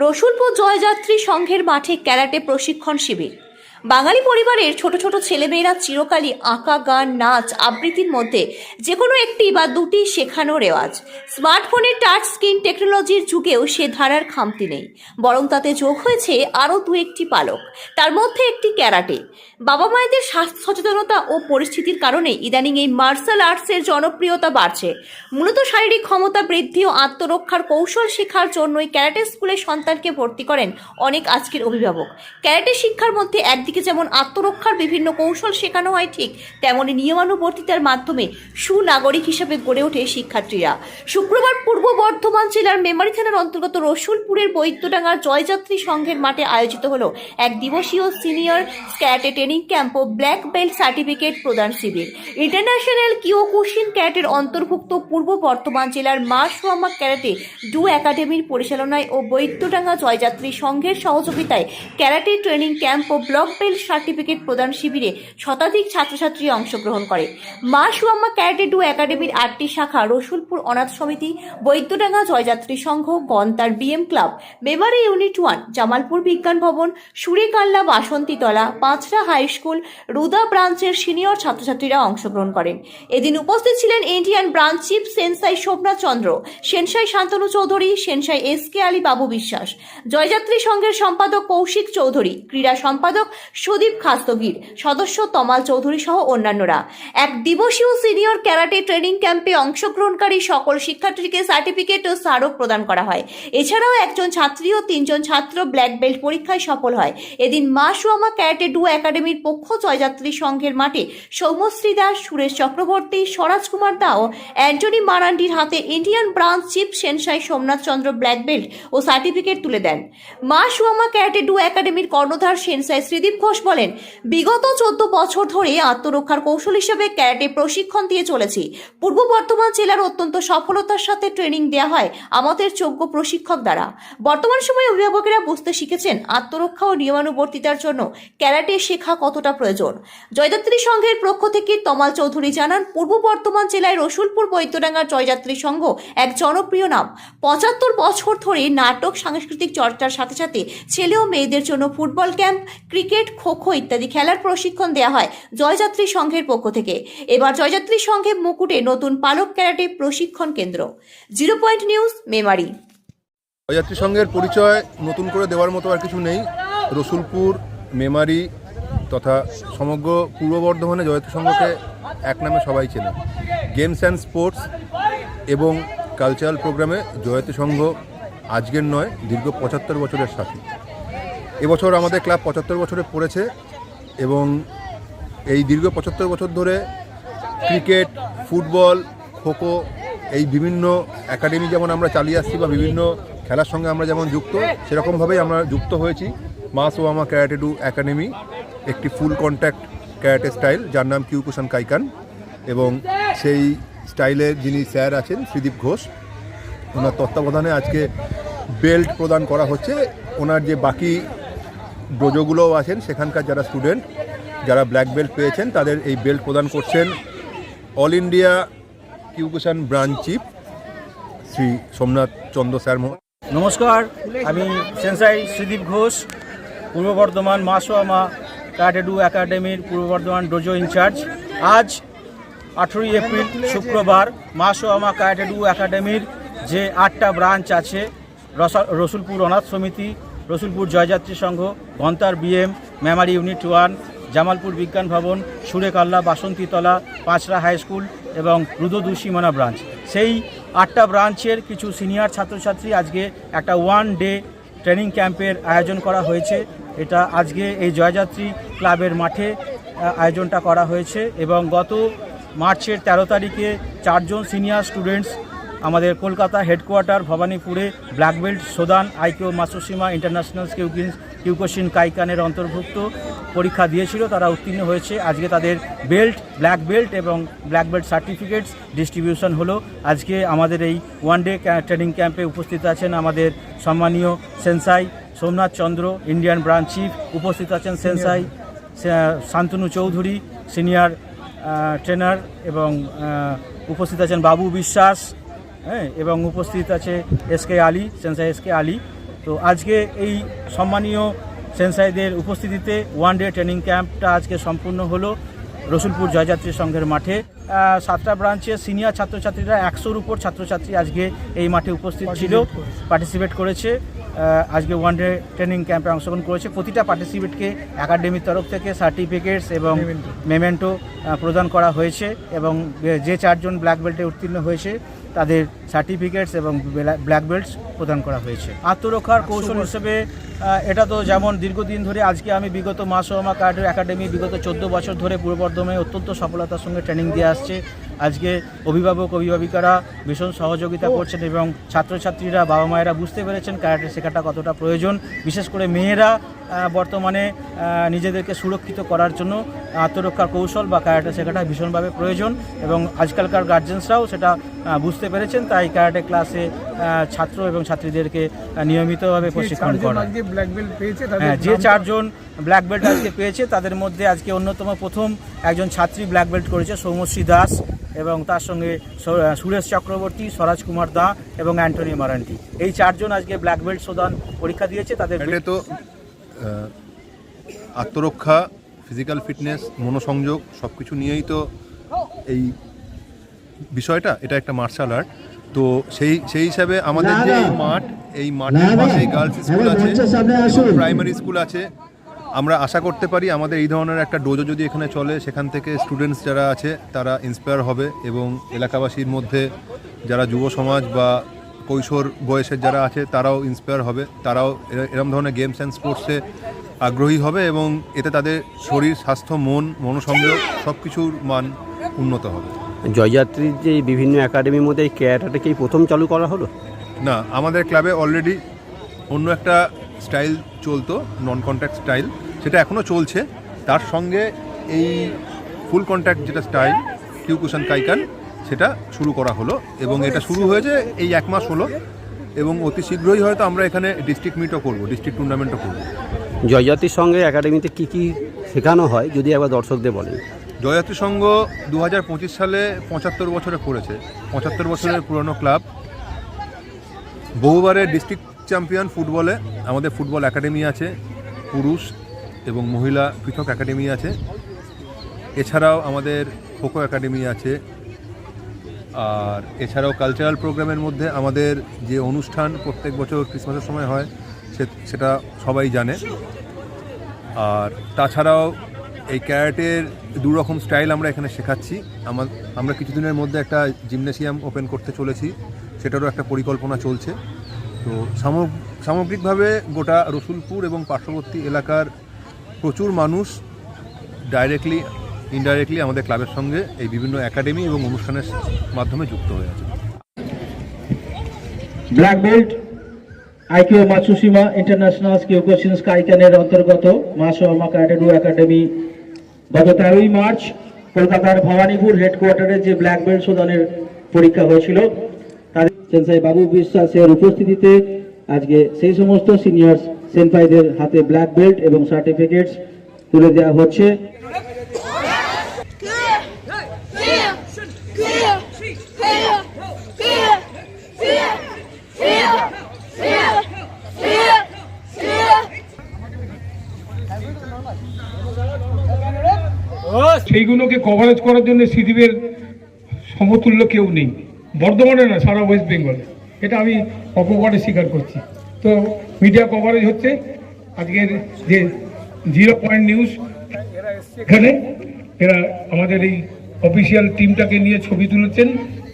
রসুলপুর জয়যাত্রী সংঘের মাঠে ক্যারাটে প্রশিক্ষণ শিবির। বাঙালি পরিবারের ছোট ছোট ছেলেমেয়েরা চিরকালই আঁকা, গান, নাচ আবৃত্তির মধ্যে যে কোনো একটি বা দুটি শেখানো রেওয়াজ। স্মার্টফোনের টাচ স্ক্রিন টেকনোলজির যুগেও সে ধারার খামতি নেই। বরং তাতে যোগ হয়েছে আরও দু একটি পালক। তার মধ্যে একটি ক্যারাটে। বাবা মায়েদের স্বাস্থ্য সচেতনতা ও পরিস্থিতির কারণে ইদানিং এই মার্শাল আর্টসের জনপ্রিয়তা বাড়ছে। মূলত শারীরিক ক্ষমতা বৃদ্ধি ও আত্মরক্ষার কৌশল শেখার জন্যই ক্যারাটে স্কুলে সন্তানকে ভর্তি করেন অনেক আজকের অভিভাবক। ক্যারাটে শিক্ষার মধ্যে একদিকে যেমন আত্মরক্ষার বিভিন্ন কৌশল শেখানো হয় ঠিক, তেমনি নিয়মানুবর্তিতার মাধ্যমে সুনাগরিক হিসেবে গড়ে ওঠে শিক্ষার্থীরা। শুক্রবার পূর্ব বর্ধমান জেলার মেমারি থানার অন্তর্গত রসুলপুরের বৈদ্যডাঙ্গার জয়যাত্রী সংঘের মাঠে আয়োজিত হলো এক দিবসীয় সিনিয়র ক্যারাটে ট্রেনিং ক্যাম্প ও ব্ল্যাক বেল্ট সার্টিফিকেট প্রদান শিবির। ইন্টারন্যাশনাল কিওকুশিন ক্যারাটের অন্তর্ভুক্ত পূর্ব বর্ধমান জেলার মা ক্যারাটে ডু একাডেমির পরিচালনায় ও বৈদ্যডাঙ্গা জয়যাত্রী সংঘের সহযোগিতায় ক্যারাটে ট্রেনিং ক্যাম্প ও ব্লক বেল্ট সার্টিফিকেট প্রদান শিবিরে শতাধিক ছাত্রছাত্রী অংশগ্রহণ করে। মা ক্যারাটে ডু একাডেমির আটটি শাখা রসুলপুর অনাথ সমিতি, বৈদ্যডাঙ্গা জয়যাত্রী সংঘ, গন্তার BM club, Memari unit one, Jamalpur Bigyan Bhavan, Surekalla বাসন্তীতলা, Panchra high school রুদা ব্রাঞ্চের সিনিয়র ছাত্রছাত্রীরা অংশগ্রহণ করেন। এদিন উপস্থিত ছিলেন Indian branch chief sensei Shobhanath Chandra, sensei Shantanu Chowdhury, sensei S K Ali Babu Biswas, Joyjatri সংঘের সম্পাদক কৌশিক চৌধুরী, ক্রীড়া সম্পাদক সুদীপ খাস্তগির, সদস্য তমাল চৌধুরী সহ অন্যান্যরা। এক দিবসীয় সিনিয়র ক্যারাটে ট্রেনিং ক্যাম্পে অংশগ্রহণকারী সকল শিক্ষার্থীকে সার্টিফিকেট ও স্মারক প্রদান করা হয়। এছাড়াও একজন ছাত্রী ও তিনজন ছাত্র ব্ল্যাক বেল্ট পরীক্ষায় সফল হয়। এদিন মা সুয়ামা ক্যারাটে ডু একাডেমির পক্ষ জয়যাত্রী সংঘের মাঠে সৌমশ্রী দাস, সুরেশ চক্রবর্তী, স্বরাজ কুমার দা ও অ্যান্টনি মারান্ডির হাতে Indian branch chief sensei Somnath Chandra black belt ও সার্টিফিকেট তুলে দেন। মা সুয়ামা ক্যারাটে ডু একাডেমির কর্ণধার সেনসাই শ্রীদীপ ঘোষ বলেন, বিগত চোদ্দ বছর ধরে আত্মরক্ষার কৌশল হিসেবে ক্যারাটে প্রশিক্ষণ দিয়ে চলেছি। পূর্ব বর্ধমান জেলার অত্যন্ত সফলতার সাথে ট্রেনিং দেওয়া হয় আমাদের যোগ্য প্রশিক্ষক দ্বারা। বর্তমান সময়ে অভিভাবকেরা বুঝতে শিখেছেন, আত্মরক্ষা ও নিয়মানুবর্তিতার জন্য ক্যারাটে শেখা কতটা প্রয়োজন? জয়যাত্রী সংঘের পক্ষ থেকে তমাল চৌধুরী জানান, পূর্ব বর্ধমান জেলায় রসুলপুর বৈদ্যডাঙ্গার জয়যাত্রী সংঘ এক জনপ্রিয় নাম। পঁচাত্তর বছর ধরে নাটক, সাংস্কৃতিক চর্চার সাথে সাথে ছেলে ও মেয়েদের জন্য football camp, cricket kho kho ইত্যাদি খেলার প্রশিক্ষণ দেওয়া হয় জয়যাত্রী সংঘের পক্ষ থেকে। এবার জয়যাত্রী সংঘে মুকুটে নতুন পালক ক্যারাটে প্রশিক্ষণ কেন্দ্র। Zero point news, Memari. Joyjatri সংঘের পরিচয় নতুন করে দেওয়ার মতো আর কিছু নেই। রসুলপুর, মেমারি তথা সমগ্র পূর্ব বর্ধমানে জয়যাত্রী সংঘকে এক নামে সবাই চেনে। গেমস অ্যান্ড স্পোর্টস এবং কালচারাল প্রোগ্রামে জয়যাত্রী সংঘ আজকের নয়, দীর্ঘ পঁচাত্তর বছরের সাথী। এবছর আমাদের ক্লাব পঁচাত্তর বছরে পড়েছে এবং এই দীর্ঘ পঁচাত্তর বছর ধরে ক্রিকেট, ফুটবল, খোখো এই বিভিন্ন একাডেমি যেমন আমরা চালিয়ে আসছি বা বিভিন্ন খেলার সঙ্গে আমরা যেমন যুক্ত, সেরকমভাবেই আমরা যুক্ত হয়েছি। মাস ও আমা ক্যারাটে ডু একাডেমি একটি ফুল কন্ট্যাক্ট ক্যারাটে স্টাইল, যার নাম কিউকুশন কাইকান, এবং সেই স্টাইলের যিনি স্যার আছেন, শ্রীদীপ ঘোষ, ওনার তত্ত্বাবধানে আজকে বেল্ট প্রদান করা হচ্ছে ওনার যে বাকি ডোজোগুলোও আছেন, সেখানকার যারা স্টুডেন্ট, যারা ব্ল্যাক বেল্ট পেয়েছেন, তাদের এই বেল্ট প্রদান করছেন all India Kyokushin branch chief, Shri Somnath Chandra sir. নমস্কার, আমি সেন্সাই শ্রীদীপ ঘোষ, পূর্ব বর্ধমান মাসোয়ামা ক্যারাটেডু একাডেমির পূর্ব বর্ধমান ডোজো ইনচার্জ। আজ আঠেরোই এপ্রিল, শুক্রবার মাসোয়ামা ক্যারাটেডু একাডেমির যে আটটা ব্রাঞ্চ আছে, রসা- রসুলপুর অনাথ সমিতি, রসুলপুর জয়যাত্রী সংঘ ঘণ্টার BM, Memari unit one, Jamalpur Bigyan Bhavan, Surekalla, বাসন্তীতলা, Panchra high school এবং রুদদু সীমানা ব্রাঞ্চ। সেই আটটা ব্রাঞ্চের কিছু সিনিয়র ছাত্রছাত্রী আজকে একটা ওয়ান ডে ট্রেনিং ক্যাম্পের আয়োজন করা হয়েছে। এটা আজকে এই জয়যাত্রী ক্লাবের মাঠে আয়োজনটা করা হয়েছে এবং গত মার্চের তেরো তারিখে চারজন সিনিয়র স্টুডেন্টস আমাদের কলকাতা হেডকোয়ার্টার ভবানীপুরে ব্ল্যাক বেল্ট, সোদান আইকিও মাসুসীমা ইন্টারন্যাশনাল কিউকিন কিউকোশিন কাইকানের অন্তর্ভুক্ত পরীক্ষা দিয়েছিল, তারা উত্তীর্ণ হয়েছে। আজকে তাদের বেল্ট, ব্ল্যাক বেল্ট এবং ব্ল্যাক বেল্ট সার্টিফিকেটস ডিস্ট্রিবিউশন হলো। আজকে আমাদের এই ওয়ান ডে ট্রেনিং ক্যাম্পে উপস্থিত আছেন আমাদের সম্মানীয় sensei Somnath Chandra, Indian branch chief, উপস্থিত আছেন sensei Shantanu Chowdhury senior trainer এবং উপস্থিত আছেন বাবু বিশ্বাস হ্যাঁ এবং উপস্থিত আছে S K Ali sensei S K Ali. তো আজকে এই সম্মানীয় সেনসাইদের উপস্থিতিতে ওয়ান ডে ট্রেনিং ক্যাম্পটা আজকে সম্পূর্ণ হলো রসুলপুর জয়যাত্রী সংঘের মাঠে। সাতটা ব্রাঞ্চে সিনিয়র ছাত্রছাত্রীরা একশোর উপর ছাত্রছাত্রী আজকে এই মাঠে উপস্থিত ছিল পার্টিসিপেট করেছে। আজকে ওয়ান ডে ট্রেনিং ক্যাম্পে অংশগ্রহণ করেছে। প্রতিটা পার্টিসিপেটকে একাডেমির তরফ থেকে সার্টিফিকেটস এবং মেমেন্টো প্রদান করা হয়েছে এবং যে চারজন ব্ল্যাক বেল্টে উত্তীর্ণ হয়েছে তাদের সার্টিফিকেটস এবং ব্ল্যাক বেল্টস প্রদান করা হয়েছে। আত্মরক্ষার কৌশল হিসেবে এটা তো যেমন দীর্ঘদিন ধরে আজকে আমি বিগত মাসোমা কার্ডের একাডেমি বিগত চোদ্দ বছর ধরে পূর্ব বর্ধমানে অত্যন্ত সফলতার সঙ্গে ট্রেনিং দিয়ে আসছে। আজকে অভিভাবক অভিভাবিকারা ভীষণ সহযোগিতা করছেন এবং ছাত্রছাত্রীরা বাবা মায়েরা বুঝতে পেরেছেন ক্যারাটে শেখাটা কতটা প্রয়োজন। বিশেষ করে মেয়েরা বর্তমানে নিজেদেরকে সুরক্ষিত করার জন্য আত্মরক্ষার কৌশল বা ক্যারাটে শেখাটা ভীষণভাবে প্রয়োজন এবং আজকালকার গার্জেন্সরাও সেটা বুঝতে পেরেছেন। তাই ক্যারাটে ক্লাসে ছাত্র এবং ছাত্রীদেরকে নিয়মিতভাবে প্রশিক্ষণ করা। আজকে ব্ল্যাক বেল্ট পেয়েছে হ্যাঁ যে চারজন ব্ল্যাক বেল্ট আজকে পেয়েছে তাদের মধ্যে আজকে অন্যতম প্রথম একজন ছাত্রী ব্ল্যাক বেল্ট করেছে সৌমশ্রী দাস এবং তার সঙ্গে সুরেশ চক্রবর্তী স্বরাজ কুমার দা এবং অ্যান্টনি মারান্টি। এই চারজন আজকে ব্ল্যাক বেল্ট প্রদান পরীক্ষা দিয়েছে তাদের তো আত্মরক্ষা ফিজিক্যাল ফিটনেস মনোসংযোগ সব কিছু নিয়েই তো এই বিষয়টা এটা একটা মার্শাল আর্ট তো সেই সেই হিসাবে আমাদের যে এই মাঠ এই মাঠের পাশেই গার্লস স্কুল আছে প্রাইমারি স্কুল আছে। আমরা আশা করতে পারি আমাদের এই ধরনের একটা ডোজো যদি এখানে চলে সেখান থেকে স্টুডেন্টস যারা আছে তারা ইন্সপায়ার হবে এবং এলাকাবাসীর মধ্যে যারা যুব সমাজ বা কৈশোর বয়সের যারা আছে তারাও ইন্সপায়ার হবে। তারাও এরা- এরম ধরনের গেমস অ্যান্ড স্পোর্টসে আগ্রহী হবে এবং এতে তাদের শরীর স্বাস্থ্য মন মনোসংযোগ সব কিছুর মান উন্নত হবে। জয়যাত্রীর যে বিভিন্ন একাডেমির মধ্যে এই ক্যারাটাকে কি প্রথম চালু করা হলো? না আমাদের ক্লাবে অলরেডি অন্য একটা স্টাইল চলতো নন কন্ট্যাক্ট স্টাইল সেটা এখনও চলছে। তার সঙ্গে এই ফুল কন্ট্যাক্ট যেটা স্টাইল কিউকুশন কাইকান সেটা শুরু করা হলো এবং এটা শুরু হয়েছে এই এক মাস হলো এবং অতি শীঘ্রই হয়তো আমরা এখানে ডিস্ট্রিক্ট মিটও করব ডিস্ট্রিক্ট টুর্নামেন্টও করব। জয়জাতির সঙ্গে একাডেমিতে কি কি শেখানো হয় যদি একবার দর্শকদের বলেন? জয়যাত্রী সংঘ দু সালে পঁচাত্তর বছরে করেছে। পঁচাত্তর বছরের পুরনো ক্লাব বহুবারের ডিস্ট্রিক্ট চ্যাম্পিয়ন ফুটবলে আমাদের ফুটবল একাডেমি আছে পুরুষ এবং মহিলা পৃথক একাডেমি আছে। এছাড়াও আমাদের খোখো একাডেমি আছে আর এছাড়াও কালচারাল প্রোগ্রামের মধ্যে আমাদের যে অনুষ্ঠান প্রত্যেক বছর ক্রিসমাসের সময় হয় সেটা সবাই জানে। আর তাছাড়াও এই ক্যারাটের দু রকম স্টাইল আমরা এখানে শেখাচ্ছি। আমার আমরা কিছুদিনের মধ্যে একটা জিমনেসিয়াম ওপেন করতে চলেছি, সেটারও একটা পরিকল্পনা চলছে। তো সামগ- সামগ্রিকভাবে গোটা রসুলপুর এবং পার্শ্ববর্তী এলাকার প্রচুর মানুষ ডাইরেক্টলি ইনডাইরেক্টলি আমাদের ক্লাবের সঙ্গে এই বিভিন্ন একাডেমি এবং অনুষ্ঠানের মাধ্যমে যুক্ত হয়ে আছে ব্ল্যাক বেল্ট আইকিও মাতসুসিমা ইন্টারন্যাশনাল কিওকোশিন স্কাইকানের অন্তর্গত মা শর্মা ক্যাডেডু একাডেমি গত তেরোই মার্চ কলকাতার ভবানীপুর হেডকোয়ার্টারে যে ব্ল্যাক বেল্ট প্রদানের পরীক্ষা হয়েছিল, তাদের সেন্সাই বাবু বিশ্বাসের উপস্থিতিতে আজকে সেই সমস্ত সিনিয়র সেনফাইদের হাতে ব্ল্যাক বেল্ট এবং সার্টিফিকেটস তুলে দেওয়া হচ্ছে। সেইগুলোকে কভারেজ করার জন্য সিদিবের সমতুল্য কেউ নেই। বর্ধমানে না, সারা ওয়েস্ট বেঙ্গলে এটা আমি অপবাদে স্বীকার করছি। তো মিডিয়া কভারেজ হচ্ছে। আজকের যে জিরো পয়েন্ট নিউজ এখানে। এরা আমাদের এই অফিসিয়াল টিমটাকে নিয়ে ছবি তুলেছেন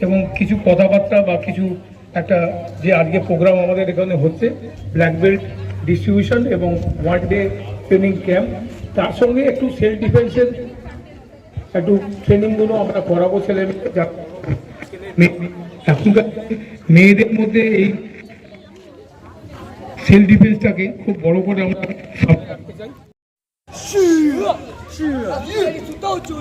এবং কিছু কথাবার্তা বা কিছু একটা যে আজকে প্রোগ্রাম আমাদের এখানে হচ্ছে ব্ল্যাক বেল্ট ডিস্ট্রিবিউশন এবং ওয়ান ডে ট্রেনিং ক্যাম্প তার সঙ্গে একটু সেলফ ডিফেন্সের একটু ট্রেনিংগুলো আমরা করাবো ছেলে এখনকার মেয়েদের মধ্যে এই সেলফ ডিফেন্সটাকে খুব বড় করে আমরা রাখতে চাই 主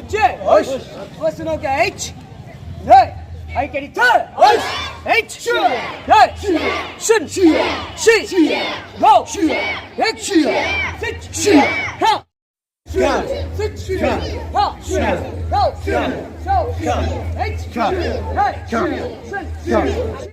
Go! Go! Go! Go! Shut Go! Shut Go! Go! up. Shut up. Shut up. Shut up.